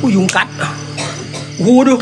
ผู้ยุงกัดโอ้โหดู